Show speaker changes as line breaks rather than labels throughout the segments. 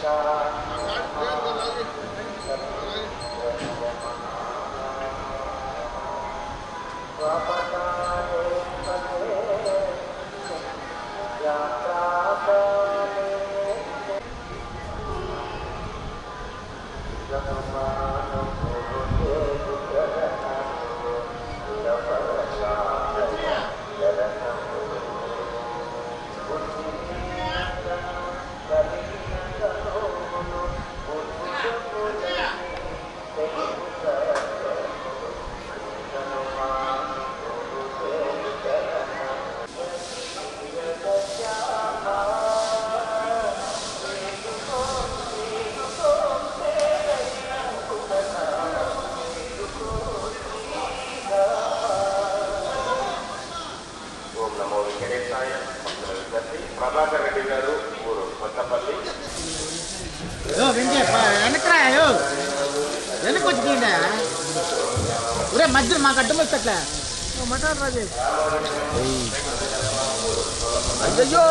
Shah. Prabhakar Reddy గారు ఊరు కొత్తపల్లి వెనకరాయో వెనక వచ్చిందా ఒరే మధ్య మాకు అడ్డం వచ్చట్లే మటన్ రాజేష్ అయ్యో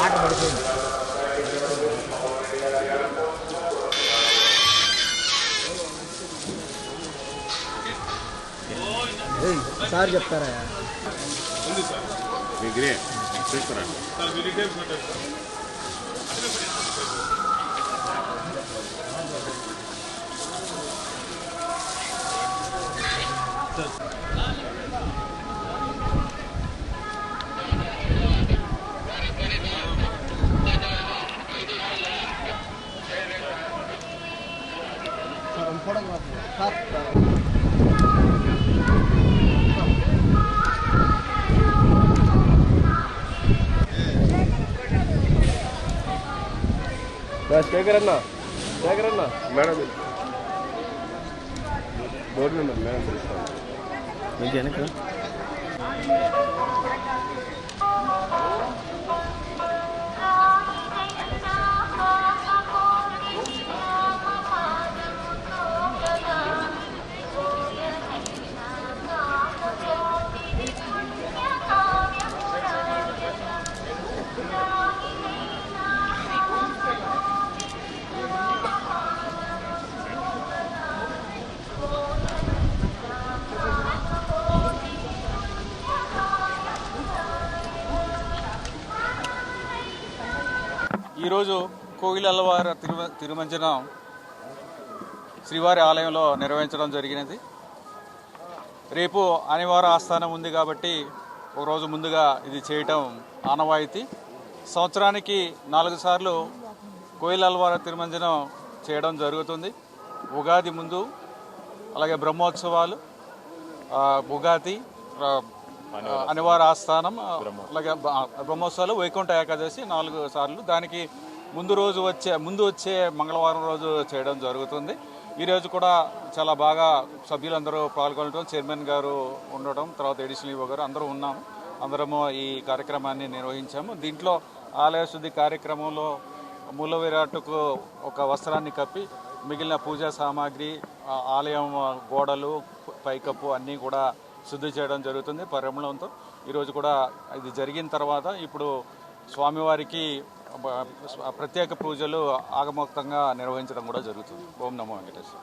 ఆట పడుతుంది సార్ చెప్తారా
డిగ్రీ తీసుకురా శేఖర్ అన్న శేఖర్ అన్న మేడం బోర్డు నెంబర్ మేడం తెలుస్తాను
మీకు వెనక
ఈరోజు కోగిలల్లవారి తిరుమ తిరుమంజనం శ్రీవారి ఆలయంలో నిర్వహించడం జరిగినది. రేపు అనివార ఆస్థానం ఉంది కాబట్టి ఒకరోజు ముందుగా ఇది చేయటం ఆనవాయితీ. సంవత్సరానికి నాలుగు సార్లు కోయిలల్వార తిరుమంజనం చేయడం జరుగుతుంది. ఉగాది ముందు అలాగే బ్రహ్మోత్సవాలు ఉగాది అనివార ఆస్థానం అలాగే బ్రహ్మోత్సవాలు వైకుంఠ ఏకాదశి నాలుగు సార్లు. దానికి ముందు రోజు వచ్చే ముందు వచ్చే మంగళవారం రోజు చేయడం జరుగుతుంది. ఈ రోజు కూడా చాలా బాగా సభ్యులందరూ పాల్గొనడం చైర్మన్ గారు ఉండటం తర్వాత ఎడిషనల్ ఈవో గారు అందరూ ఉన్నాము. అందరము ఈ కార్యక్రమాన్ని నిర్వహించాము. దీంట్లో ఆలయ శుద్ధి కార్యక్రమంలో మూల విరాట్టుకు ఒక వస్త్రాన్ని కప్పి మిగిలిన పూజా సామాగ్రి ఆలయం గోడలు పైకప్పు అన్నీ కూడా శుద్ధి చేయడం జరుగుతుంది పరిమళంతో. ఈరోజు కూడా ఇది జరిగిన తర్వాత ఇప్పుడు స్వామివారికి ప్రత్యేక పూజలు ఆగమోక్తంగా నిర్వహించడం కూడా జరుగుతుంది. ఓం నమో వెంకటేశ్వర.